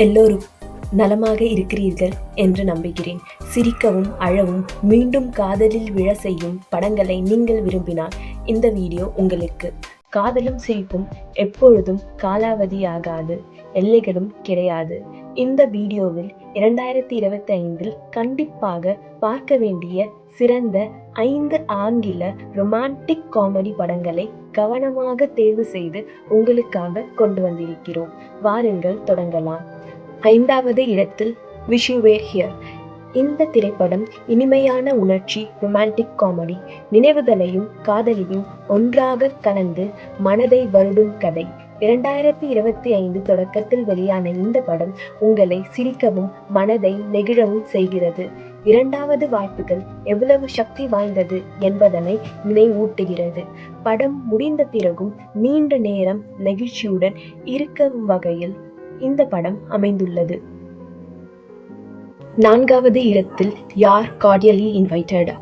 எல்லோரும் நலமாக இருக்கிறீர்கள் என்று நம்புகிறேன். சிரிக்கவும் அழவும் மீண்டும் காதலில் விழ செய்யும் படங்களை நீங்கள் விரும்பினால் இந்த வீடியோ உங்களுக்கு காதலும் சிரிப்பும் எப்பொழுதும் காலாவதியாகாது எல்லைகளும் கிடையாது. இந்த வீடியோவில் இரண்டாயிரத்தி இருபத்தி ஐந்தில் கண்டிப்பாக பார்க்க வேண்டிய சிறந்த ஐந்து ஆங்கில ரொமான்டிக் காமெடி படங்களை கவனமாக தேர்வு செய்து உங்களுக்காக கொண்டு வந்திருக்கிறோம். வாருங்கள் தொடங்கலாம். ஐந்தாவது இடத்தில் விஷ் யூ வேர் ஹியர் இந்த திரைப்படம் இனிமையான உணர்ச்சி ரொமான்டிக் காமெடி நினைவுகளையும் காதலையும் ஒன்றாக கலந்து மனதை வருடும் கதை. இரண்டாயிரத்தி இருபத்தி ஐந்து தொடக்கத்தில் வெளியான இந்த படம் உங்களை சிரிக்கவும் மனதை நெகிழவும் செய்கிறது. இரண்டாவது வாய்ப்புகள் எவ்வளவு சக்தி வாய்ந்தது என்பதனை நினைவூட்டுகிறது. படம் முடிந்த பிறகும் நீண்ட நேரம் நெகிழ்ச்சியுடன் இருக்கும் வகையில் இந்த படம் அமைந்துள்ளது. நான்காவது இடத்தில் யார் கார்டியலி இன்வைட்டட்?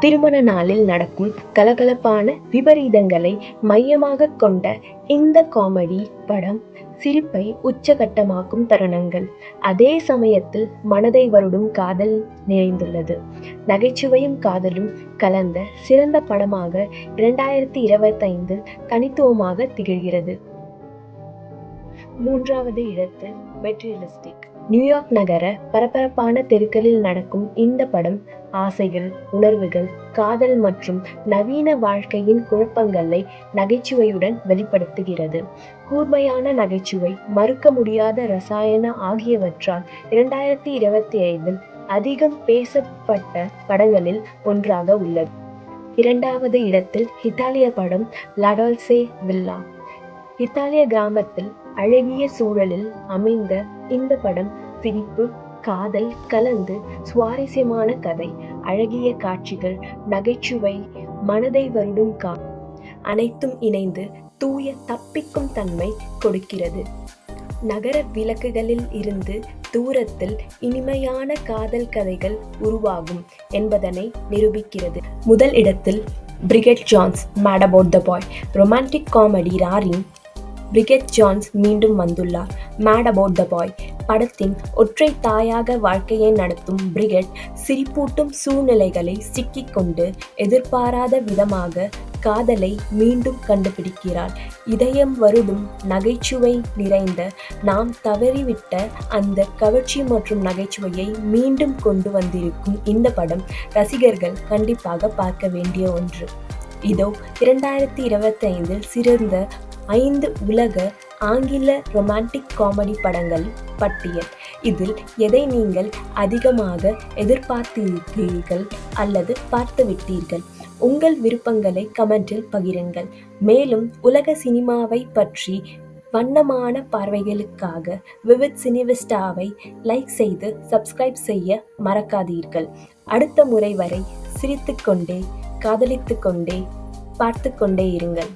திருமண நாளில் நடக்கும் கலகலப்பான விபரீதங்களை மையமாக கொண்ட இந்த காமெடி படம் சிரிப்பை உச்சகட்டமாக்கும் தருணங்கள். அதே சமயத்தில் மனதை வருடும் காதல் நிறைந்துள்ளது. நகைச்சுவையும் காதலும் கலந்த சிறந்த படமாக இரண்டாயிரத்தி இருபத்தைந்தில் தனித்துவமாக திகழ்கிறது. மூன்றாவது இடத்தில் மெட்டீரியலிஸ்டிக் நியூயார்க் நகர பரபரப்பான தெருக்களில் நடக்கும் இந்த படம் ஆசைகள் உணர்வுகள் காதல் மற்றும் நவீன வாழ்க்கையின் குழப்பங்களை நகைச்சுவையுடன் வெளிப்படுத்துகிறது. கூர்மையான நகைச்சுவை மறுக்க முடியாத ரசாயன ஆகியவற்றால் இரண்டாயிரத்தி இருபத்தி ஐந்தில் அதிகம் பேசப்பட்ட படங்களில் ஒன்றாக உள்ளது. இரண்டாவது இடத்தில் இத்தாலிய படம் லடால்சே வில்லா இத்தாலிய கிராமத்தில் அழகிய சூழலில் அமைந்த இந்த படம் சிரிப்பு காதல் கலந்து சுவாரஸ்யமான கதை அழகிய காட்சிகள் நகைச்சுவை மனதை வருடும் கா அனைத்தும் இணைந்து தூய தப்பிக்கும் தன்மை கொடுக்கிறது. நகர விளக்குகளில் இருந்து தூரத்தில் இனிமையான காதல் கதைகள் உருவாகும் என்பதனை நிரூபிக்கிறது. முதல் இடத்தில் Bridget Jones mad about the boy romantic comedy ராரின் Bridget Jones மீண்டும் வந்துள்ளார். மேட் அபவுட் த பாய் படத்தின் ஒற்றை தாயாக வாழ்க்கையை நடத்தும் பிரிகெட் சிரிப்பூட்டும் சூழ்நிலைகளை சிக்கிக்கொண்டு எதிர்பாராத விதமாக காதலை மீண்டும் கண்டுபிடிக்கிறார். இதயம் வருடும் நகைச்சுவை நிறைந்த நாம் தவறிவிட்ட அந்த கவர்ச்சி மற்றும் நகைச்சுவையை மீண்டும் கொண்டு வந்திருக்கும் இந்த படம் ரசிகர்கள் கண்டிப்பாக பார்க்க வேண்டிய ஒன்று. இதோ இரண்டாயிரத்தி இருபத்தைந்தில் சிறந்த ஐந்து உலக ஆங்கில ரொமான்டிக் காமெடி படங்கள் பட்டியல் இதில் எதை நீங்கள் அதிகமாக எதிர்பார்த்திருக்கிறீர்கள் அல்லது பார்த்துவிட்டீர்கள்? உங்கள் விருப்பங்களை கமெண்டில் பகிருங்கள். மேலும் உலக சினிமாவை பற்றி வண்ணமான பார்வைகளுக்காக விவித் சினிவிஸ்டாவை லைக் செய்து சப்ஸ்கிரைப் செய்ய மறக்காதீர்கள். அடுத்த முறை வரை சிரித்துக்கொண்டே காதலித்துக்கொண்டே பார்த்து கொண்டே இருங்கள்.